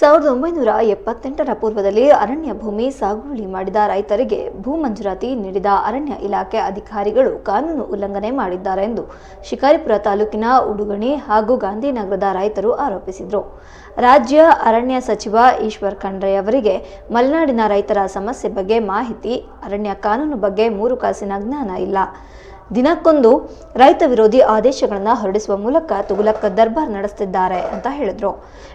ಸಾವಿರದ ಒಂಬೈನೂರ ಎಪ್ಪತ್ತೆಂಟರ ಪೂರ್ವದಲ್ಲಿ ಅರಣ್ಯ ಭೂಮಿ ಸಾಗುವಳಿ ಮಾಡಿದ ರೈತರಿಗೆ ಭೂ ಮಂಜೂರಾತಿ ನೀಡಿದ ಅರಣ್ಯ ಇಲಾಖೆ ಅಧಿಕಾರಿಗಳು ಕಾನೂನು ಉಲ್ಲಂಘನೆ ಮಾಡಿದ್ದಾರೆ ಎಂದು ಶಿಕಾರಿಪುರ ತಾಲೂಕಿನ ಉಡುಗಣಿ ಹಾಗೂ ಗಾಂಧಿನಗರದ ರೈತರು ಆರೋಪಿಸಿದರು. ರಾಜ್ಯ ಅರಣ್ಯ ಸಚಿವ ಈಶ್ವರ್ ಖಂಡ್ರೆ ಅವರಿಗೆ ಮಲೆನಾಡಿನ ರೈತರ ಸಮಸ್ಯೆ ಬಗ್ಗೆ ಮಾಹಿತಿ, ಅರಣ್ಯ ಕಾನೂನು ಬಗ್ಗೆ ಮೂರು ಕಾಸಿನ ಜ್ಞಾನ ಇಲ್ಲ. ದಿನಕ್ಕೊಂದು ರೈತ ವಿರೋಧಿ ಆದೇಶಗಳನ್ನು ಹೊರಡಿಸುವ ಮೂಲಕ ತುಗುಲಕ್ಕ ದರ್ಬಾರ್ ನಡೆಸುತ್ತಿದ್ದಾರೆ ಅಂತ ಹೇಳಿದ್ರು.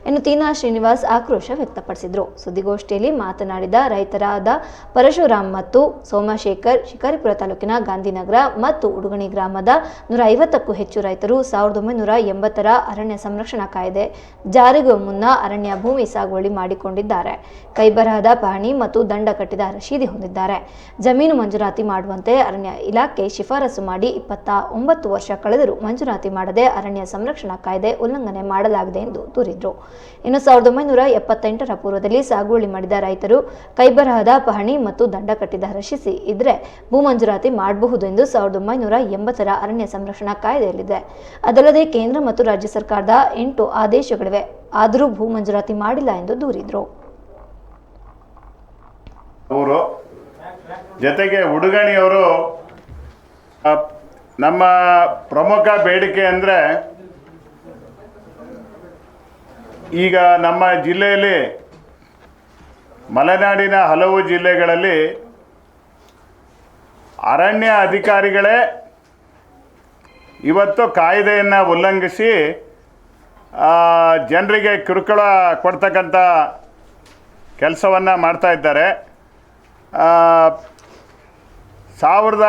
ಇನ್ನು ತೀನಾ ಶ್ರೀನಿವಾಸ್ ಆಕ್ರೋಶ ವ್ಯಕ್ತಪಡಿಸಿದ್ರು. ಸುದ್ದಿಗೋಷ್ಠಿಯಲ್ಲಿ ಮಾತನಾಡಿದ ರೈತರಾದ ಪರಶುರಾಮ್ ಮತ್ತು ಸೋಮಶೇಖರ್, ಶಿಕಾರಿಪುರ ತಾಲೂಕಿನ ಗಾಂಧಿನಗರ ಮತ್ತು ಉಡುಗಣಿ ಗ್ರಾಮದ ನೂರ ಐವತ್ತಕ್ಕೂ ಹೆಚ್ಚು ರೈತರು ಸಾವಿರದ ಒಂಬೈನೂರ ಎಂಬತ್ತರ ಅರಣ್ಯ ಸಂರಕ್ಷಣಾ ಕಾಯ್ದೆ ಜಾರಿಗೂ ಮುನ್ನ ಅರಣ್ಯ ಭೂಮಿ ಸಾಗುವಳಿ ಮಾಡಿಕೊಂಡಿದ್ದಾರೆ. ಕೈಬರಹದ ಪಹಣಿ ಮತ್ತು ದಂಡ ಕಟ್ಟಿದ ರಶೀದಿ ಹೊಂದಿದ್ದಾರೆ. ಜಮೀನು ಮಂಜೂರಾತಿ ಮಾಡುವಂತೆ ಅರಣ್ಯ ಇಲಾಖೆ ಶಿಫಾರಸು ಮಾಡಿ ಇಪ್ಪತ್ತ ಒಂಬತ್ತು ವರ್ಷ ಕಳೆದರೂ ಮಂಜೂರಾತಿ ಮಾಡದೆ ಅರಣ್ಯ ಸಂರಕ್ಷಣಾ ಕಾಯ್ದೆ ಉಲ್ಲಂಘನೆ ಮಾಡಲಾಗಿದೆ ಎಂದು ದೂರಿದ್ರು. ಇನ್ನು ಸಾವಿರದ ಒಂಬೈನೂರ ಎಪ್ಪತ್ತೆಂಟರ ಪೂರ್ವದಲ್ಲಿ ಸಾಗುವಳಿ ಮಾಡಿದ ರೈತರು ಕೈಬರಹದ ಪಹಣಿ ಮತ್ತು ದಂಡ ಕಟ್ಟಿದ ರಶಿಸಿ ಇದ್ರೆ ಭೂ ಮಂಜೂರಾತಿ ಮಾಡಬಹುದು ಎಂದು ಸಾವಿರದ ಒಂಬೈನೂರ ಎಂಬತ್ತರ ಅರಣ್ಯ ಸಂರಕ್ಷಣಾ ಕಾಯ್ದೆಯಲ್ಲಿದೆ. ಅದಲ್ಲದೆ ಕೇಂದ್ರ ಮತ್ತು ರಾಜ್ಯ ಸರ್ಕಾರದ ಎಂಟು ಆದೇಶಗಳಿವೆ. ಆದರೂ ಭೂ ಮಂಜೂರಾತಿ ಮಾಡಿಲ್ಲ ಎಂದು ದೂರಿದ್ರು. ಜೊತೆಗೆ ಉಡುಗಣಿಯವರು ನಮ್ಮ ಪ್ರಮುಖ ಬೇಡಿಕೆ ಅಂದರೆ ಈಗ ನಮ್ಮ ಜಿಲ್ಲೆಯಲ್ಲಿ ಮಲೆನಾಡಿನ ಹಲವು ಜಿಲ್ಲೆಗಳಲ್ಲಿ ಅರಣ್ಯ ಅಧಿಕಾರಿಗಳೇ ಇವತ್ತು ಕಾಯ್ದೆಯನ್ನು ಉಲ್ಲಂಘಿಸಿ ಜನರಿಗೆ ಕಿರುಕುಳ ಕೊಡ್ತಕ್ಕಂಥ ಕೆಲಸವನ್ನು ಮಾಡ್ತಾ ಇದ್ದಾರೆ. ಸಾವಿರದ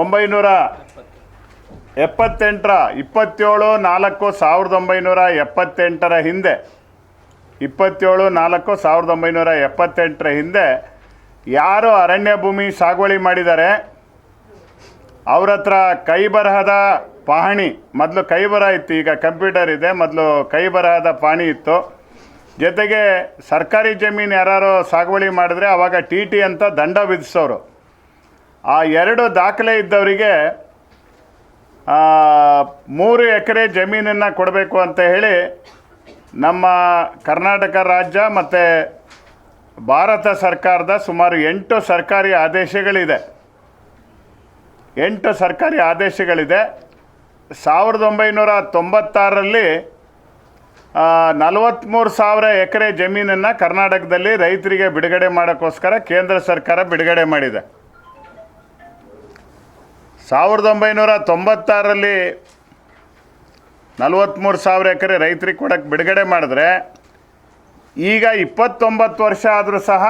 ಒಂಬೈನೂರ ಎಪ್ಪತ್ತೆಂಟರ ಇಪ್ಪತ್ತೇಳು, ನಾಲ್ಕು ಸಾವಿರದ ಒಂಬೈನೂರ ಎಪ್ಪತ್ತೆಂಟರ ಹಿಂದೆ, ಇಪ್ಪತ್ತೇಳು, ನಾಲ್ಕು ಸಾವಿರದ ಒಂಬೈನೂರ ಎಪ್ಪತ್ತೆಂಟರ ಹಿಂದೆ ಯಾರು ಅರಣ್ಯ ಭೂಮಿ ಸಾಗುವಳಿ ಮಾಡಿದ್ದಾರೆ ಅವ್ರ ಹತ್ರ ಕೈ ಬರಹದ ಪಹಣಿ, ಮೊದಲು ಕೈ ಬರಹ ಇತ್ತು, ಈಗ ಕಂಪ್ಯೂಟರ್ ಇದೆ, ಮೊದಲು ಕೈ ಬರಹದ ಪಹಣಿ ಇತ್ತು. ಜೊತೆಗೆ ಸರ್ಕಾರಿ ಜಮೀನು ಯಾರು ಸಾಗುವಳಿ ಮಾಡಿದ್ರೆ ಅವಾಗ ಟಿ ಟಿ ಅಂತ ದಂಡ ವಿಧಿಸೋರು. ಆ ಎರಡು ದಾಖಲೆ ಇದ್ದವರಿಗೆ ಮೂರು ಎಕರೆ ಜಮೀನನ್ನು ಕೊಡಬೇಕು ಅಂತ ಹೇಳಿ ನಮ್ಮ ಕರ್ನಾಟಕ ರಾಜ್ಯ ಮತ್ತು ಭಾರತ ಸರ್ಕಾರದ ಸುಮಾರು ಎಂಟು ಸರ್ಕಾರಿ ಆದೇಶಗಳಿದೆ. ಎಂಟು ಸರ್ಕಾರಿ ಆದೇಶಗಳಿದೆ. ಸಾವಿರದ ಒಂಬೈನೂರ ತೊಂಬತ್ತಾರರಲ್ಲಿ ನಲವತ್ತ್ಮೂರು ಸಾವಿರ ಎಕರೆ ಜಮೀನನ್ನು ಕರ್ನಾಟಕದಲ್ಲಿ ರೈತರಿಗೆ ಬಿಡುಗಡೆ ಮಾಡೋಕ್ಕೋಸ್ಕರ ಕೇಂದ್ರ ಸರ್ಕಾರ ಬಿಡುಗಡೆ ಮಾಡಿದೆ. ಸಾವಿರದ ಒಂಬೈನೂರ ತೊಂಬತ್ತಾರರಲ್ಲಿ ನಲವತ್ತ್ಮೂರು ಸಾವಿರ ಎಕರೆ ರೈತರಿಗೆ ಕೊಡೋಕ್ಕೆ ಬಿಡುಗಡೆ ಮಾಡಿದ್ರೆ ಈಗ ಇಪ್ಪತ್ತೊಂಬತ್ತು ವರ್ಷ ಆದರೂ ಸಹ